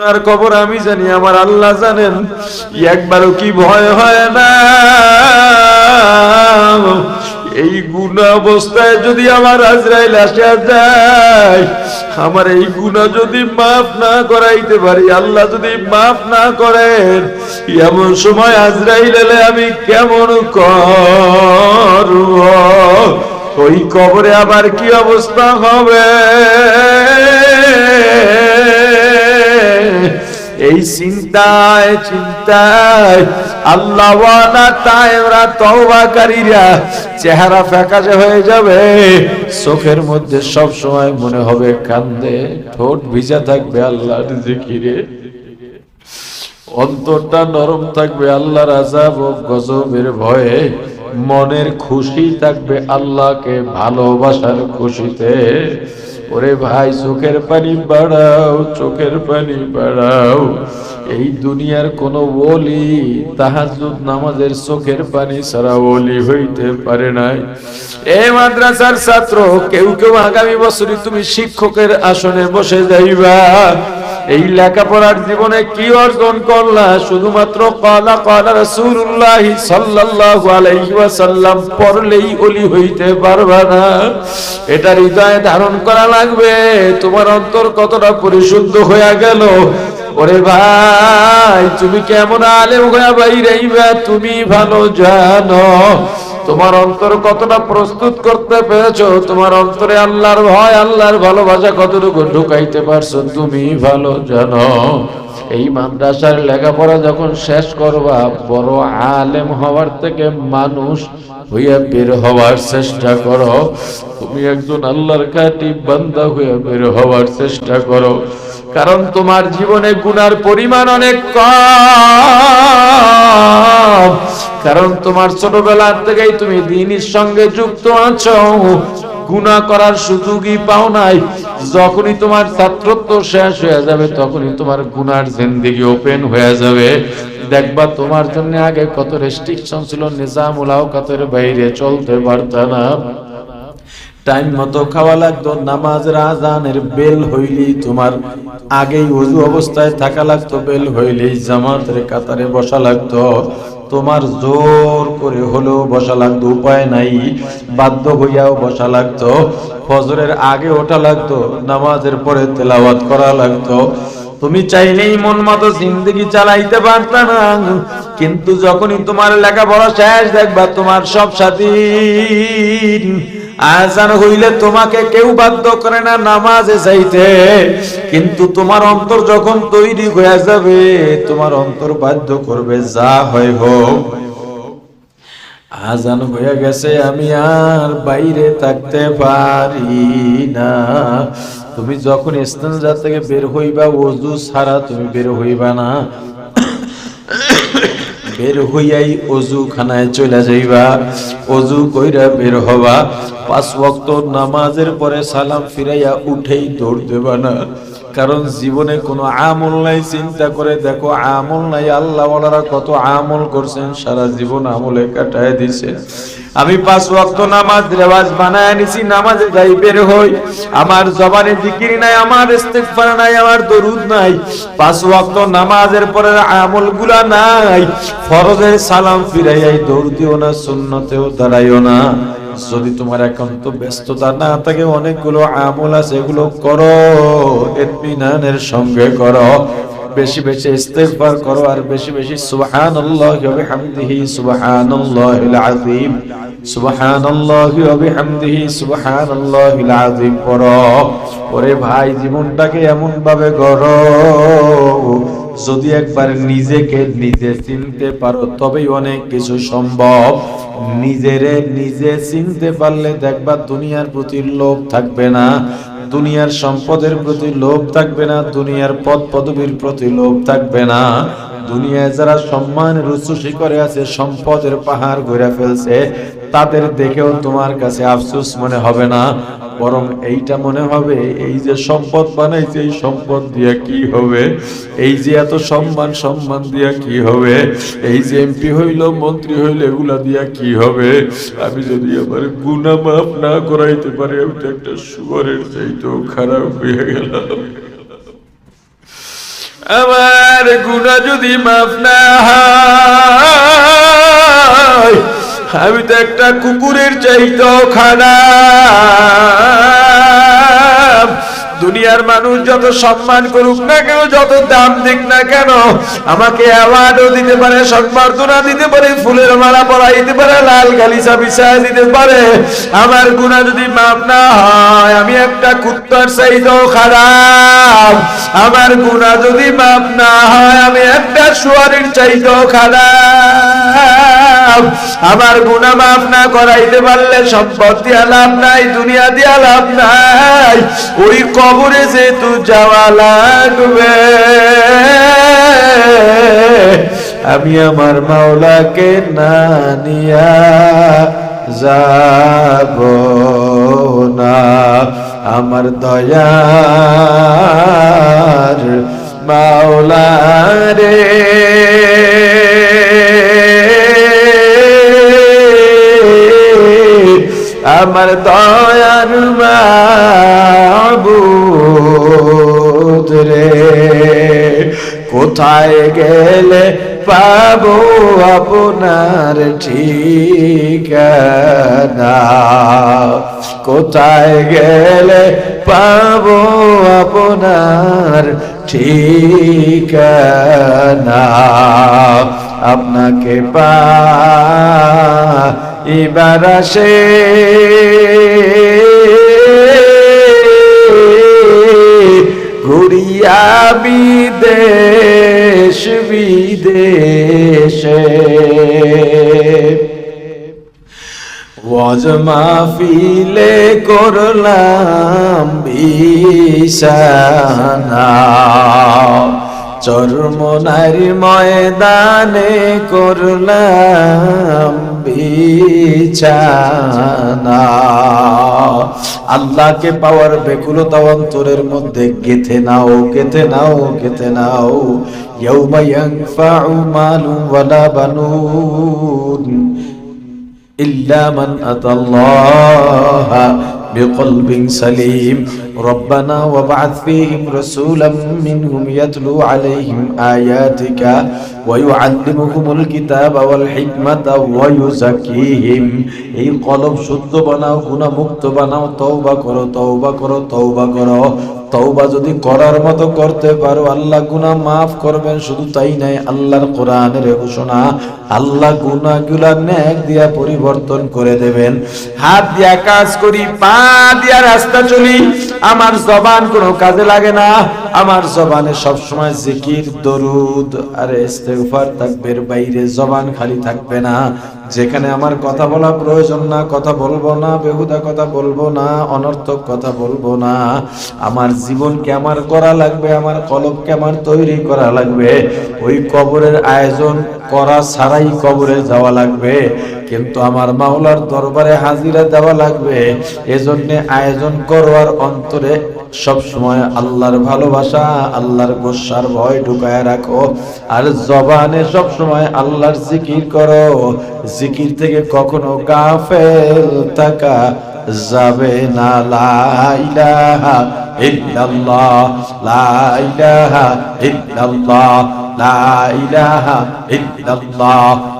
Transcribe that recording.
আর খবর আমি জানি, আমার আল্লাহ জানেন। একবারও কি ভয় হয় না? এই গুণা অবস্থায় যদি আমার আজরাইল আসা যায়, আমার এই গুণা যদি মাফ না করাইতে পারি, আল্লাহ যদি মাফ না করেন, এমন সময় আজরাইল এলে আমি কেমন করব? ওই কবরে আবার কি অবস্থা হবে? এই চিন্তায় চিন্তায় আল্লাহওয়ালা তাইরা তওবাকারীরা চেহারা ফ্যাকাশে হয়ে যাবে। চোখের মধ্যে সব সময় মনে হবে কান্দে, ঠোঁট ভিজা থাকবে আল্লাহর জিকিরে। অন্তরটা নরম থাকবে আল্লাহর আজাব ও গজবের ভয়ে। মনের খুশি থাকবে আল্লাহকে ভালোবাসার খুশিতে। ওরে ভাই, চোখের পানি বাড়াও, চোখের পানি বাড়াও। এই দুনিয়ার কোন ওলি তাহাজুদ নামাজের চোখের পানি ছাড়া ওলি হইতে পারে নাই। এ মাদ্রাসার ছাত্র, কেউ কেউ আগামী বছরই তুমি শিক্ষকের আসনে বসে যাইবা। এই লেখাপড়ার জীবনে কি অর্জন করলা? শুধুমাত্র কলা কলা রাসূলুল্লাহ সাল্লাল্লাহু আলাইহি পড়লেই ওলি হইতে পারবা না। এটা হৃদয়ে ধারণ করা লাগবে? তোমার অন্তর কতটা পরিশুদ্ধ হয়ে গেল? ওরে ভাই, তুমি কেমন আলেম হয়ে বাইরাইবা তুমি ভালো জানো। তোমার অন্তর কতটা প্রস্তুত করতে পেরেছ? তোমার অন্তরে আল্লাহর ভয়, আল্লাহর ভালোবাসা কতটুকু ঢুকাইতে পারছ? তুমি ভালো জানো। এই মাদ্রাসার লেখাপড়া যখন শেষ করবা, বড় আলেম হওয়ার থেকে মানুষ হইয়া বের হওয়ার চেষ্টা করো। তুমি একজন আল্লাহর কাটি বান্দা হইয়া বের হওয়ার চেষ্টা করো। কারণ তোমার জীবনে গুনার পরিমাণ অনেক কম। কারণ তোমার ছোটবেলার থেকেই তুমি দিনের সঙ্গে যুক্ত আছো। গুণা করার সুযোগই পাও নাই। যখনই তোমার ছাত্রত্ব শেষ হয়ে যাবে, তখনই তোমার গুনার জিন্দিগি ওপেন হয়ে যাবে। দেখবা তোমার জন্য আগে কত রেস্ট্রিকশন ছিল, নিজামুল আওকাতের বাইরে চলতে পারত না। টাইম মতো খাওয়া লাগতো, নামাজের আজানের বেল হইলি তোমার, আগেই উজু অবস্থায় থাকা লাগতো, বেল হইলি জামাতের কাতারে বসা লাগতো। তোমার জোর করে হলেও বসা লাগতো, উপায় নাই। বাধ্য হইয়াও বসা লাগতো। ফজরের আগে ওঠা লাগতো, নামাজের পরে তেলাওয়াত করা লাগতো। তুমি চাইলেই মন মতো জিন্দগি চালাইতে পারত না, কিন্তু যখনই তোমার লেখাপড়া শেষ দেখবা তোমার সব সাথী আজান হইলে তোমাকে কেউ বাধ্য করে না নামাজে যাইতে। কিন্তু তোমার অন্তর যখন তৈরি হয়ে যাবে, তোমার অন্তর বাধ্য করবে, যা হয় হোক। আজান হয়ে গেছে, আমি আর বাইরে থাকতে পারি না। তুমি যখন ইস্তেঞ্জা থেকে বের হইবা ওযু ছাড়া তুমি বের হইবা না। বের হইয়াই অজু খানায় চলে যাইবা। অজু কইরা বের হবা। পাঁচ ওয়াক্ত নামাজের পরে সালাম ফিরাইয়া উঠেই দৌড় দেবা না। কারণ জীবনে কোনো আমল নাই, চিন্তা করে দেখো, আমল নাই, আল্লাহ ওনারা কত আমল করছেন, সারা জীবন আমলে কাটায় দিছে। আমি পাঁচ ওয়াক্ত নামাজ, রেওয়াজ বানায় নিছি নামাজে যাই বের হই। আমার জবানে জিকির নাই, আমার ইস্তেগফার নাই, আমার দরুদ নাই। পাঁচ ওয়াক্ত নামাজের পরে আমলগুলা নাই। ফরজের সালাম ফিরাইয়াই দৌড় দিও না, সুন্নতেও দাঁড়াইও না। যদি তোমার একান্ত ব্যস্ততা না থাকে, অনেকগুলো আমল আছে, এগুলো করো, ইতমিনানের সঙ্গে করো। বেশি বেশি ইস্তেগফার করো, আর বেশি বেশি সুবহানাল্লাহি ওয়া বিহামদিহি ভাই, জীবনটাকে এমন ভাবে গড়ো যদি একবার নিজেকে নিজে চিনতে পারো, তবেই অনেক কিছু সম্ভব। নিজেরে নিজে চিনতে পারলে দেখবা দুনিয়ার প্রতি লোভ থাকবে না, দুনিয়ার সম্পদের প্রতি লোভ থাকবে না, দুনিয়ার পদ পদবীর প্রতি লোভ থাকবে না। দুনিয়ায় যারা সম্মান রুচুষি করে আছে, সম্পদের পাহাড় ঘুরে ফেলছে, তাদের দেখেও তোমার কাছে আফসোস মনে হবে না। বরং এইটা মনে হবে, এই যে সম্পদ বানাইছে, এই সম্পদ দিয়া কি হবে? এই যে এত সম্মান সম্মান দিয়া কি হবে? এই যে এমপি হইল, মন্ত্রী হইল, এগুলা দিয়া কি হবে? আমি যদি আমার গুণা মাফ না করাইতে পারি, আমি তো একটা সুগরের চাইতেও খারাপ হয়ে গেলাম। আমার গুণা যদি মাফ না হয় আমি তো একটা কুকুরের চাইতেও খারাপ দুনিয়ার মানুষ যত সম্মান করুক না কেন, যত দাম দিক না কেন, আমাকে অ্যাওয়ার্ডও দিতে পারে সম্বর্ধনা দিতে পারে, ফুলের মালা পরাইতে পারে, লাল গালিচা বিছায় দিতে পারে। আমার গুণা যদি মাপ না হয়, আমি একটা কুত্তার চাইতেও খারাপ। আমার গুণা যদি মাপ না হয়, আমি একটা শুয়ারের চাইতেও খারাপ। আমার গুণা মাফ না করাইতে পারলে সম্পদ দিয়া লাভ নাই, দুনিয়া দিয়া লাভ নাই। ওই কবরে যেহেতু যাওয়া লাগবে, আমি আমার মাওলাকে না নিয়া যাব না। আমার দয়ার মাওলা রে। আমার দয়ার মাবুদ রে। কোথায় গেলে পাবো আপনার ঠিকানা? কোথায় গেলে পাবো আপনার ঠিকানা? আপনাকে পা এবার আসে। বিদেশ বিদেশে। ওয়াজ মাহফিলে করলাম বিছানা। চর্মনারি ময়দানে করলাম বিছানা। আল্লাহকে পাওয়ার বেকুলতা অন্তরের মধ্যে গেথে নাও গেথে নাও গেথে নাও। ইল্লা মান আতাল্লাহ বিকলবিন সালিম। ربنا وابعث فيهم رسولا منهم يتلو عليهم آياتك ويعلمهم الكتاب والحكمة ويزكيهم এই কলব শুদ্ধ বানাও গুণা মুক্ত বানাও তওবা করো তওবা করো তওবা করো তওবা যদি করার মতো করতে পারো, আল্লাহ গুনাহ মাফ করবেন, শুধু তাই নাই আল্লাহর কোরআনের ঘোষণা আল্লাহ গুনাহগুলা নেক দিয়া পরিবর্তন করে দেবেন। হাত দিয়া কাজ করি, পা দিয়া রাস্তা চলি, আমার জবান কোনো কাজে লাগে না, আমার জবানে সব সময় জিকির, দরুদ, আর ইস্তেগফার থাকবে বাইরে জবান খালি থাকবে না। যেখানে আমার কথা বলা প্রয়োজন না, কথা বলব না, বেহুদা কথা বলব না, অনর্থক কথা বলব না। আমার জীবনকে আমার করা লাগবে, আমার কলবকে আমার তৈরি করা লাগবে। ওই কবরের আয়োজন করা ছাড়াই কবরে যাওয়া লাগবে। কিন্তু আমার মাওলার দরবারে হাজিরা দেওয়া লাগবে। এজন্য আয়োজন করবার অন্তরে সব সময় আল্লাহর ভালোবাসা, আল্লাহর গোসার ভয় ঢুকায় রাখো। আর জবানে সব সময় আল্লাহর জিকির করো। জিকির থেকে কখনো গাফেল থাকা যাবে না। লা ইলাহা ইল্লাল্লাহ, লা ইলাহা ইল্লাল্লাহ, লা ইলাহা ইল্লাল্লাহ।